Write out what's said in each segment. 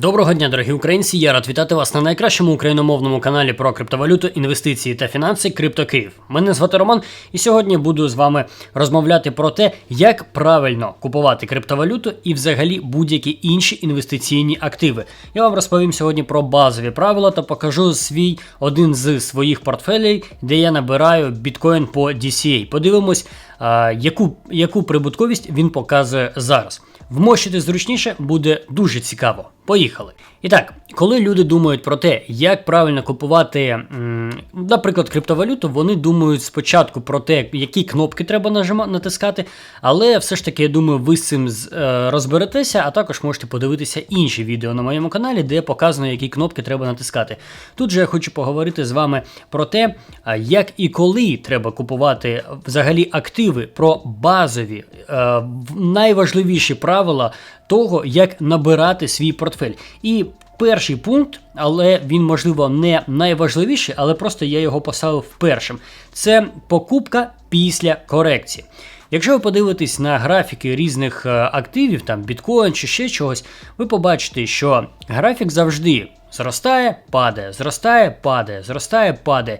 Доброго дня, дорогі українці! Я рад вітати вас на найкращому україномовному каналі про криптовалюту, інвестиції та фінанси Крипто Київ. Мене звати Роман, і сьогодні буду з вами розмовляти про те, як правильно купувати криптовалюту і взагалі будь-які інші інвестиційні активи. Я вам розповім сьогодні про базові правила та покажу свій один з своїх портфелей, де я набираю біткоін по DCA. Подивимось, яку, яку прибутковість він показує зараз. Вмощити зручніше буде дуже цікаво. Поїхали. І так, коли люди думають про те, як правильно купувати, наприклад, криптовалюту, вони думають спочатку про те, які кнопки треба натискати, але все ж таки, я думаю, ви з цим е, розберетеся, а також можете подивитися інші відео на моєму каналі, де показано, які кнопки треба натискати. Тут же я хочу поговорити з вами про те, як і коли треба купувати взагалі активи, про базові, е, найважливіші правила того, як набирати свій портфель. І перший пункт, але він, можливо, не найважливіший, але просто я його поставив першим. Це покупка після корекції. Якщо ви подивитесь на графіки різних е, активів, там біткоін чи ще чогось, ви побачите, що графік завжди зростає, падає, зростає, падає, зростає, падає.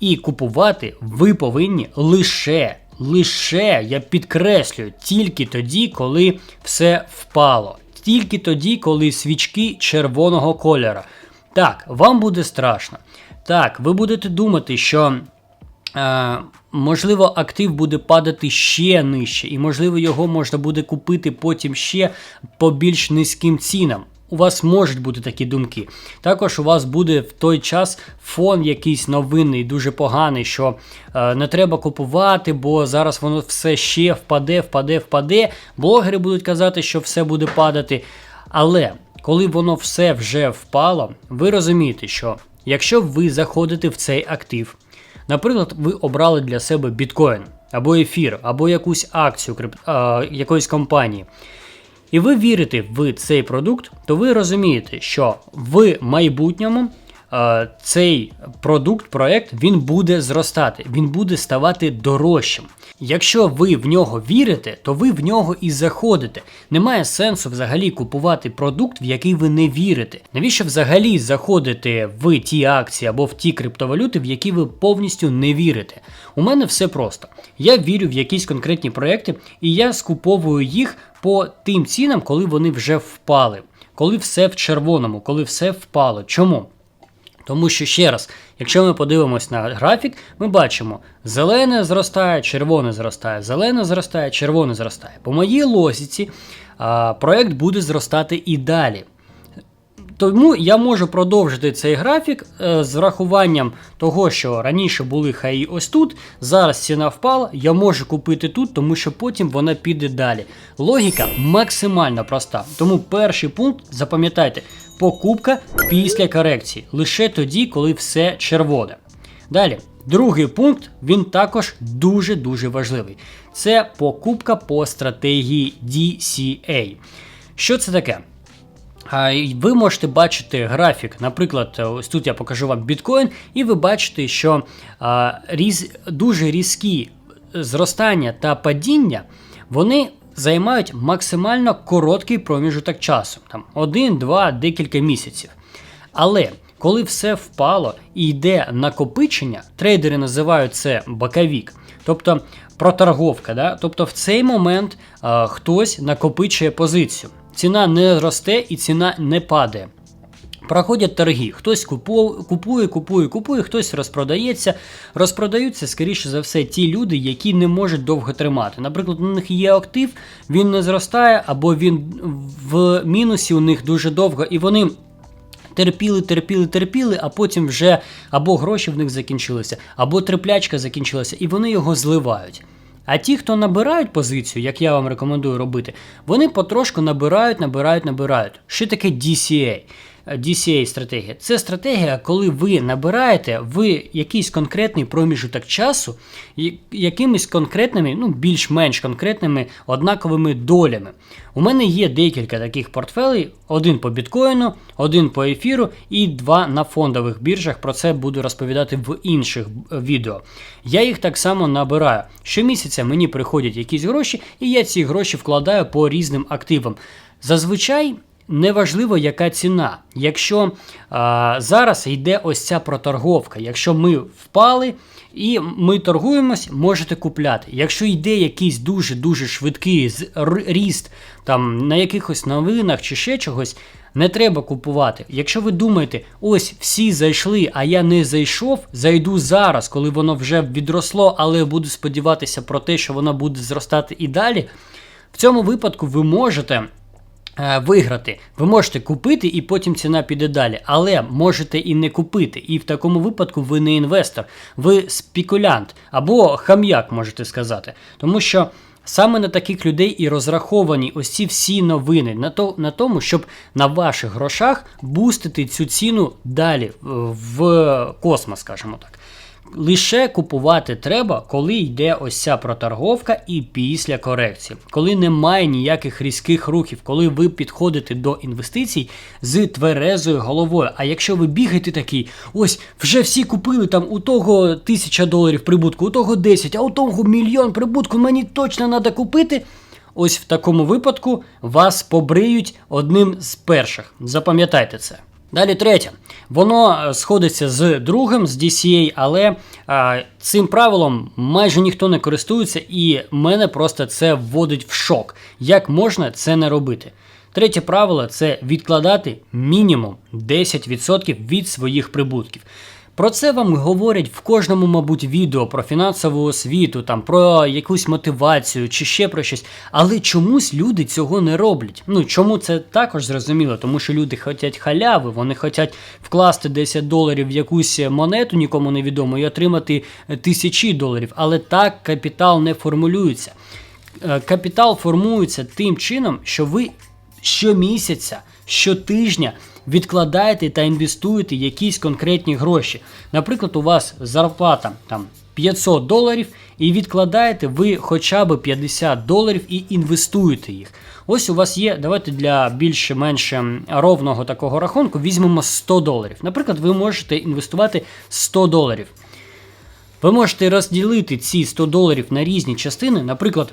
І купувати ви повинні лише, лише, я підкреслюю, тільки тоді, коли все впало. Тільки тоді, коли свічки червоного кольора. Так, вам буде страшно. Так, ви будете думати, що е, можливо актив буде падати ще нижче, і можливо його можна буде купити потім ще по більш низьким цінам. У вас можуть бути такі думки. Також у вас буде в той час фон якийсь новинний, дуже поганий, що е, не треба купувати, бо зараз воно все ще впаде, впаде, впаде. Блогери будуть казати, що все буде падати. Але коли воно все вже впало, ви розумієте, що якщо ви заходите в цей актив, наприклад, ви обрали для себе біткоін або ефір, або якусь акцію крип... а, якоїсь компанії і ви вірите в цей продукт, то ви розумієте, що в майбутньому цей продукт, проект, він буде зростати, він буде ставати дорожчим. Якщо ви в нього вірите, то ви в нього і заходите. Немає сенсу взагалі купувати продукт, в який ви не вірите. Навіщо взагалі заходити в ті акції або в ті криптовалюти, в які ви повністю не вірите? У мене все просто. Я вірю в якісь конкретні проекти, і я скуповую їх по тим цінам, коли вони вже впали, коли все в червоному, коли все впало. Чому? Тому що ще раз, якщо ми подивимось на графік, ми бачимо, зелене зростає, червоне зростає, зелене зростає, червоне зростає. По моїй логіці, а, проект буде зростати і далі. Тому я можу продовжити цей графік е, з врахуванням того, що раніше були хаї ось тут, зараз ціна впала, я можу купити тут, тому що потім вона піде далі. Логіка максимально проста. Тому перший пункт, запам'ятайте, покупка після корекції. Лише тоді, коли все червоне. Далі, другий пункт, він також дуже-дуже важливий. Це покупка по стратегії DCA. Що це таке? Ви можете бачити графік, наприклад, ось тут я покажу вам біткоін, і ви бачите, що різ, дуже різкі зростання та падіння вони займають максимально короткий проміжок часу, там один, два, декілька місяців. Але коли все впало і йде накопичення, трейдери називають це боковік, тобто проторговка. Да? Тобто в цей момент а, хтось накопичує позицію. Ціна не росте і ціна не падає. Проходять торги, хтось купує, купує, купує, купує, хтось розпродається. Розпродаються, скоріше за все, ті люди, які не можуть довго тримати. Наприклад, у них є актив, він не зростає, або він в мінусі у них дуже довго, і вони терпіли, терпіли, терпіли, а потім вже або гроші в них закінчилися, або терплячка закінчилася, і вони його зливають. А ті, хто набирають позицію, як я вам рекомендую робити, вони потрошку набирають, набирають, набирають. Що таке DCA? DCA стратегія. Це стратегія, коли ви набираєте в якийсь конкретний проміжок часу якимись конкретними, ну більш-менш конкретними однаковими долями. У мене є декілька таких портфелей: один по біткоїну, один по ефіру і два на фондових біржах. Про це буду розповідати в інших е, відео. Я їх так само набираю. Щомісяця мені приходять якісь гроші, і я ці гроші вкладаю по різним активам. Зазвичай неважливо, яка ціна. Якщо а, зараз йде ось ця проторговка, якщо ми впали і ми торгуємось, можете купляти. Якщо йде якийсь дуже-дуже швидкий ріст там на якихось новинах чи ще чогось, не треба купувати. Якщо ви думаєте, ось всі зайшли, а я не зайшов, зайду зараз, коли воно вже відросло, але буду сподіватися про те, що воно буде зростати і далі. В цьому випадку ви можете е, виграти. Ви можете купити і потім ціна піде далі, але можете і не купити. І в такому випадку ви не інвестор, ви спекулянт або хам'як, можете сказати. Тому що. Саме на таких людей і розраховані ось ці всі новини на то на тому, щоб на ваших грошах бустити цю ціну далі е, в космос, скажімо так. Лише купувати треба, коли йде ось ця проторговка і після корекції, коли немає ніяких різких рухів, коли ви підходите до інвестицій з тверезою головою. А якщо ви бігаєте такий, ось вже всі купили там у того тисяча доларів прибутку, у того 10, а у того мільйон прибутку, мені точно треба купити. Ось в такому випадку вас побриють одним з перших. Запам'ятайте це. Далі третє. Воно е, сходиться з другим, з DCA, але а, цим правилом майже ніхто не користується, і мене просто це вводить в шок. Як можна це не робити? Третє правило це відкладати мінімум 10% від своїх прибутків. Про це вам говорять в кожному, мабуть, відео про фінансову освіту, там про якусь мотивацію чи ще про щось. Але чомусь люди цього не роблять. Ну чому це також зрозуміло? Тому що люди хочуть халяви, вони хочуть вкласти 10 доларів в якусь монету, нікому невідому, і отримати е, тисячі доларів. Але так капітал не формулюється. Е, Капітал формується тим чином, що ви щомісяця, щотижня відкладаєте та інвестуєте якісь конкретні гроші. Наприклад, у вас зарплата там 500 доларів, і відкладаєте ви хоча б 50 доларів і інвестуєте їх. Ось у вас є, давайте для більш-менш ем, ровного такого рахунку візьмемо 100 доларів. Наприклад, ви можете інвестувати 100 доларів. Ви можете розділити ці 100 доларів на різні частини, наприклад,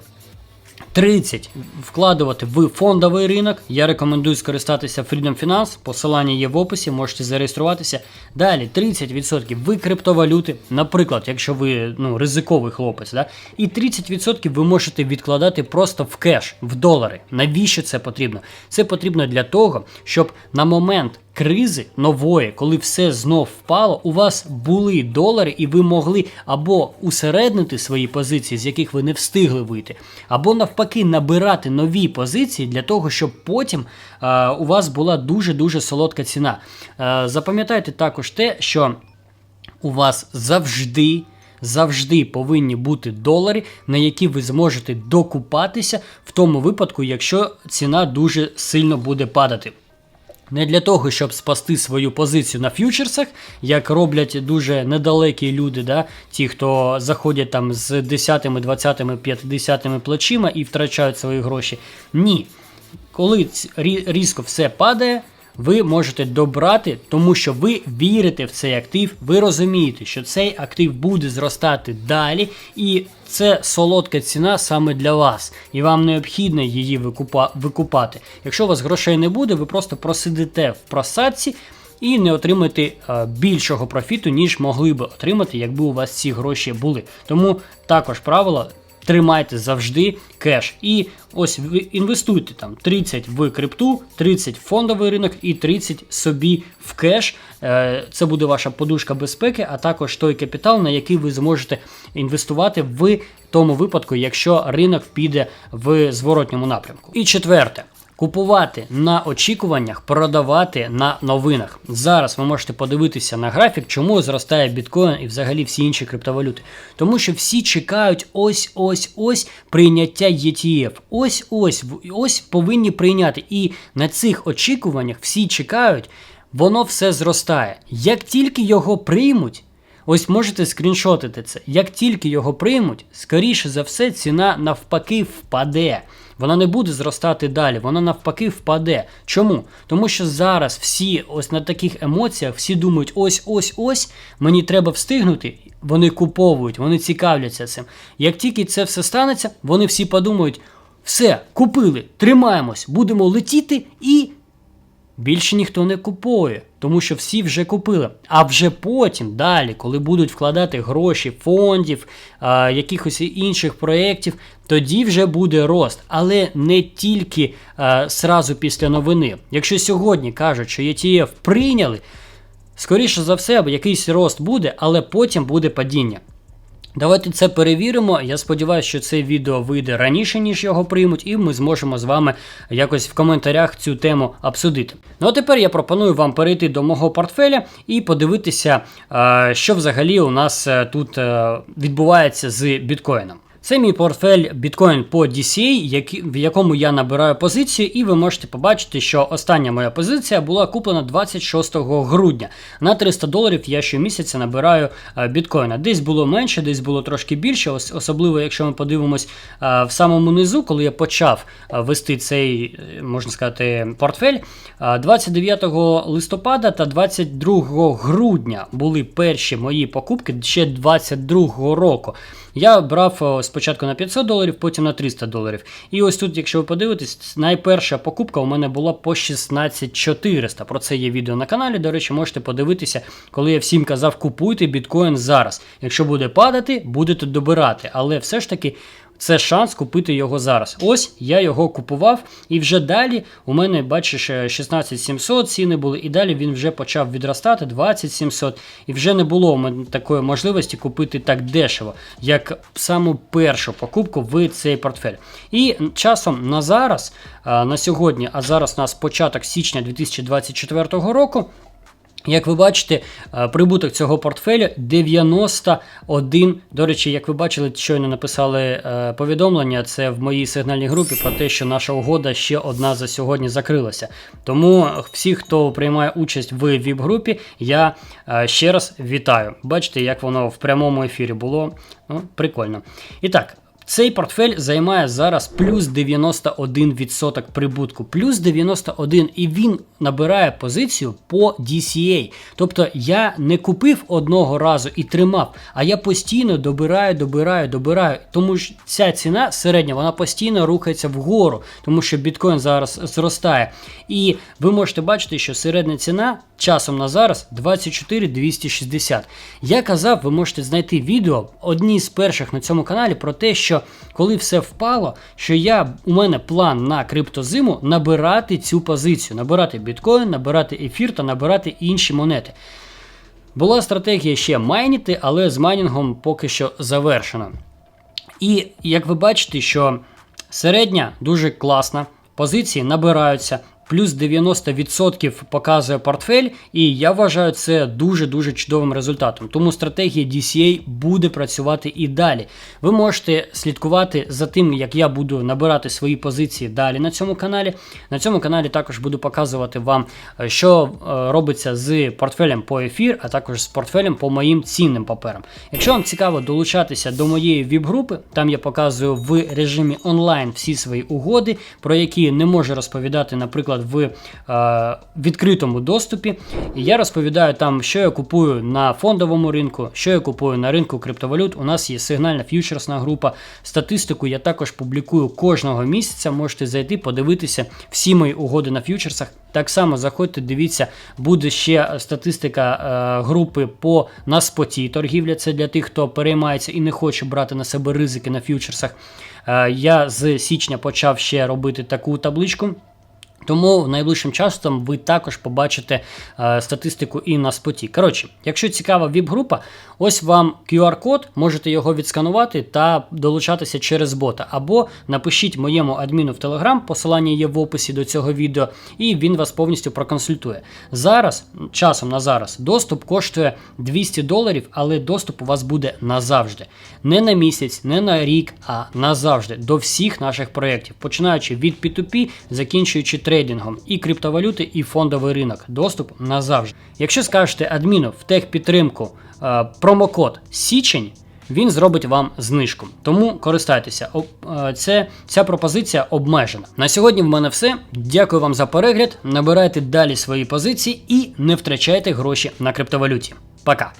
30 вкладувати в фондовий ринок. Я рекомендую скористатися Freedom Finance, посилання є в описі, можете зареєструватися. Далі 30% в криптовалюти, наприклад, якщо ви ну, ризиковий хлопець, да? і 30% ви можете відкладати просто в кеш, в долари. Навіщо це потрібно? Це потрібно для того, щоб на момент кризи нової, коли все знов впало, у вас були долари, і ви могли або усереднити свої позиції, з яких ви не встигли вийти, або навпаки набирати нові позиції для того, щоб потім е, у вас була дуже дуже солодка ціна. Е, запам'ятайте також те, що у вас завжди. Завжди повинні бути долари, на які ви зможете докупатися в тому випадку, якщо ціна дуже сильно буде падати. Не для того, щоб спасти свою позицію на ф'ючерсах, як роблять дуже недалекі люди, да? ті, хто заходять там з 10, 20, 50 плечима і втрачають свої гроші. Ні. Коли різко все падає, ви можете добрати, тому що ви вірите в цей актив, ви розумієте, що цей актив буде зростати далі, і це солодка ціна саме для вас, і вам необхідно її викупа- викупати. Якщо у вас грошей не буде, ви просто просидите в просадці і не отримаєте е, більшого профіту, ніж могли би отримати, якби у вас ці гроші були. Тому також правило. Тримайте завжди кеш. І ось ви інвестуйте там 30 в крипту, 30 в фондовий ринок і 30 собі в кеш. Е, Це буде ваша подушка безпеки, а також той капітал, на який ви зможете інвестувати в тому випадку, якщо ринок піде в зворотньому напрямку. І четверте. Купувати на очікуваннях, продавати на новинах. Зараз ви можете подивитися на графік, чому зростає біткоін і взагалі всі інші криптовалюти. Тому що всі чекають ось ось ось прийняття ETF. Ось ось ось повинні прийняти. І на цих очікуваннях всі чекають, воно все зростає. Як тільки його приймуть. Ось можете скріншотити це. Як тільки його приймуть, скоріше за все, ціна навпаки впаде. Вона не буде зростати далі, вона навпаки впаде. Чому? Тому що зараз всі ось на таких емоціях всі думають, ось ось ось мені треба встигнути. Вони куповують, вони цікавляться цим. Як тільки це все станеться, вони всі подумають: все, купили, тримаємось, будемо летіти і більше ніхто не купує, тому що всі вже купили. А вже потім, далі, коли будуть вкладати гроші фондів, а, якихось інших проєктів, тоді вже буде рост. Але не тільки а, сразу після новини. Якщо сьогодні кажуть, що ETF прийняли, скоріше за все, якийсь рост буде, але потім буде падіння. Давайте це перевіримо. Я сподіваюся, що це відео вийде раніше, ніж його приймуть, і ми зможемо з вами якось в коментарях цю тему обсудити. Ну а тепер я пропоную вам перейти до мого портфеля і подивитися, е, що взагалі у нас е, тут е, відбувається з біткоїном. Це мій портфель біткоін по DCA, в якому я набираю позицію, і ви можете побачити, що остання моя позиція була куплена 26 грудня. На 300 доларів я щомісяця набираю е, біткоїна. Десь було менше, десь було трошки більше, ос- особливо якщо ми подивимось е, в самому низу, коли я почав е, вести цей, можна сказати, портфель. е, 29 листопада та 22 грудня були перші мої покупки ще 22 року. Я брав спочатку на 500 доларів, потім на 300 доларів. І ось тут, якщо ви подивитесь, найперша покупка у мене була по 16400. Про це є відео на каналі. До речі, можете подивитися, коли я всім казав, купуйте біткоін зараз. Якщо буде падати, будете добирати. Але все ж таки. Це шанс купити його зараз. Ось я його купував, і вже далі у мене, бачиш, е, 16700 ціни були, і далі він вже почав відростати 20700. І вже не було у мене такої можливості купити так дешево, як саму першу покупку в цей портфель. І часом на зараз, на сьогодні, а зараз у нас початок січня 2024 року. Як ви бачите, е, прибуток цього портфеля 91. До речі, як ви бачили, щойно написали е, повідомлення. Це в моїй сигнальній групі про те, що наша угода ще одна за сьогодні закрилася. Тому всіх, хто приймає участь в ВІП-групі, я е, ще раз вітаю. Бачите, як воно в прямому ефірі було. Ну, прикольно. І так. Цей портфель займає зараз плюс 91% прибутку. Плюс 91, і він набирає позицію по DCA. Тобто я не купив одного разу і тримав, а я постійно добираю, добираю, добираю. Тому що ця ціна середня, вона постійно рухається вгору, тому що біткоін зараз зростає. І ви можете бачити, що середня ціна часом на зараз 24 260. Я казав, ви можете знайти відео одні з перших на цьому каналі про те, що коли все впало, що я у мене план на криптозиму набирати цю позицію, набирати біткоін, набирати ефір та набирати інші монети. Була стратегія ще майніти, але з майнінгом поки що завершена. І як ви бачите, що середня дуже класна, позиції набираються. Плюс 90% показує портфель, і я вважаю це дуже-дуже чудовим результатом. Тому стратегія DCA буде працювати і далі. Ви можете слідкувати за тим, як я буду набирати свої позиції далі на цьому каналі. На цьому каналі також буду показувати вам, е, що е, робиться з портфелем по ефір, а також з портфелем по моїм цінним паперам. Якщо вам цікаво долучатися до моєї віп-групи, там я показую в режимі онлайн всі свої угоди, про які не можу розповідати, наприклад, в е, відкритому доступі. І я розповідаю там, що я купую на фондовому ринку, що я купую на ринку криптовалют. У нас є сигнальна ф'ючерсна група. Статистику я також публікую кожного місяця. Можете зайти, подивитися всі мої угоди на ф'ючерсах. Так само заходьте, дивіться, буде ще статистика е, групи по на споті торгівля. Це для тих, хто переймається і не хоче брати на себе ризики на ф'ючерсах. Е, я з січня почав ще робити таку табличку. Тому найближчим часом ви також побачите е, статистику і на споті. Коротше, якщо цікава віп-група, ось вам QR-код, можете його відсканувати та долучатися через бота. Або напишіть моєму адміну в Telegram, посилання є в описі до цього відео, і він вас повністю проконсультує. Зараз, часом на зараз, доступ коштує 200 доларів, але доступ у вас буде назавжди. Не на місяць, не на рік, а назавжди до всіх наших проєктів, починаючи від P2P, закінчуючи трейдингом і криптовалюти, і фондовий ринок. Доступ назавжди. Якщо скажете адміну в техпідтримку е, промокод Січень. Він зробить вам знижку, тому користайтеся. Е, Це ця пропозиція обмежена. На сьогодні в мене все. Дякую вам за перегляд. Набирайте далі свої позиції і не втрачайте гроші на криптовалюті. Пока.